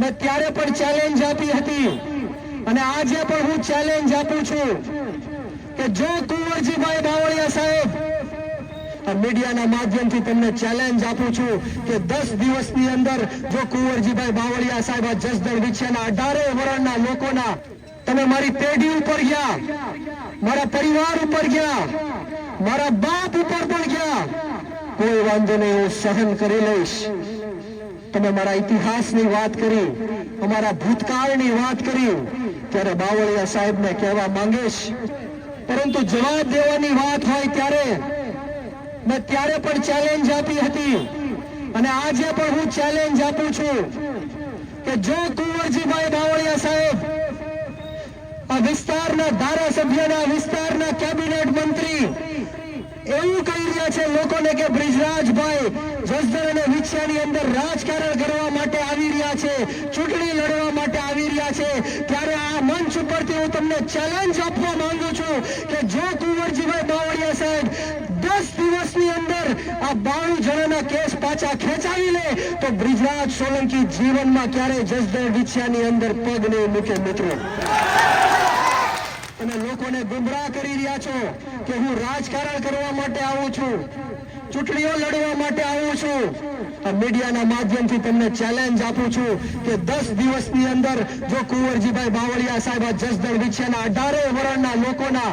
મેં ત્યારે પણ ચેલેન્જ આપી હતી. અને આજે પણ હું ચેલેન્જ આપું છું કે જો કુંવરજીભાઈ બાવળિયા સાહેબ, આ મીડિયાના માધ્યમથી તમને ચેલેન્જ આપું છું કે દસ દિવસની અંદર જો કુંવરજીભાઈ બાવળિયા સાહેબ આ જસદણ વિછેના અઢારે વરણના લોકોના, તમે મારી પેઢી ઉપર ગયા, મારા પરિવાર ઉપર ગયા, મારા બાપ ઉપર પણ ગયા, કોઈ વાંધો નહીં, હું સહન કરી લઈશ. તમે મારા ઇતિહાસની વાત કરી, અમારા ભૂતકાળની વાત કરી, ત્યારે બાવળિયા સાહેબને કહેવા માંગીશ, પરંતુ જવાબ દેવાની વાત હોય ત્યારે મેં ત્યારે પણ ચેલેન્જ આપી હતી અને આજે પણ હું ચેલેન્જ આપું છું કે જો કુંવરજીભાઈ બાવળિયા સાહેબ આ વિસ્તારના ધારાસભ્યના વિસ્તારના કેબિનેટ મંત્રી એવું કહી રહ્યા છે લોકોને કે બ્રિજરાજભાઈ જસદણ અને વિછિયાની અંદર રાજકારણ કરવા માટે આવી રહ્યા છે, ચૂંટણી લડવા માટે આવી રહ્યા છે. ત્યારે આ મંચ ઉપરથી હું તમને ચેલેન્જ આપવા માંગુ છું કે જો કુંવરજીભાઈ બાવળિયા સાહેબ દસ દિવસની અંદર આ બાણું જણાના કેસ પાછા ખેંચાવી લે, તો બ્રિજરાજ સોલંકી જીવનમાં ક્યારે જસદણ વિછિયાની અંદર પગ નહીં મૂકે મિત્રો. તમે લોકોને ગુમરાહ કરી રહ્યા છો કે હું રાજકારણ કરવા માટે આવું છું, ચૂંટણીઓ લડવા માટે આવું છું. આ મીડિયાના માધ્યમથી તમને ચેલેન્જ આપું છું કે દસ દિવસની અંદર જો કુંવરજીભાઈ બાવળિયા સાહેબ જસદણ વિછેના અઢારે વરણના લોકોના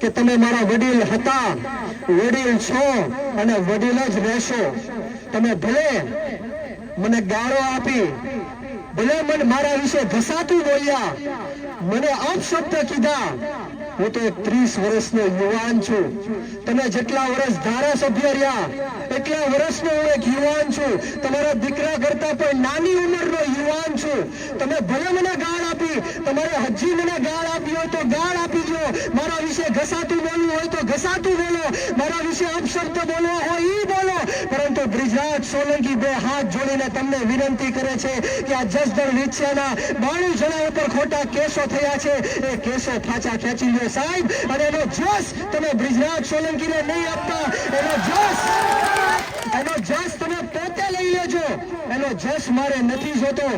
કે તમે મારા વડીલ હતા, વડીલ છો અને વડીલ જ રહેશો. તમે ભલે મને ગાળો આપી, ભલે મને મારા વિશે ઘસાતું બોલ્યા, મને અપશબ્દ કીધા. હું તો ત્રીસ વર્ષનો યુવાન છું. તમે જેટલા વર્ષ ધારાસભ્ય રહ્યા, એટલા વર્ષનો હું એક યુવાન છું. તમારા દીકરા કરતા પણ નાની ઉંમરનો યુવાન છું. તમે ભલે મને ગાળ આપી, તમારે હજી મને ગાળ આપી હોય તો ગાળ વિશે ઘસાતું બોલવું હોય તો ઘસાતું બોલો. મારા વિશે અપશબ્દ બોલવો હોય એ બોલો. પરંતુ બ્રિજરાજ સોલંકી બે હાથ જોડીને તમને વિનંતી કરે છે કે આ જસદણ વિછિયાના બાણું જણા ઉપર ખોટા કેસો થયા છે. એ કેસો પાછા ખેંચી લો સાહેબ. અને એનો જોશ તમે બ્રિજરાજ સોલંકીને નહીં આપતા. એનો જોશ એનો જસ તમે પોતે લઈ લેજો. એનો જસ મારે નથી જોતો.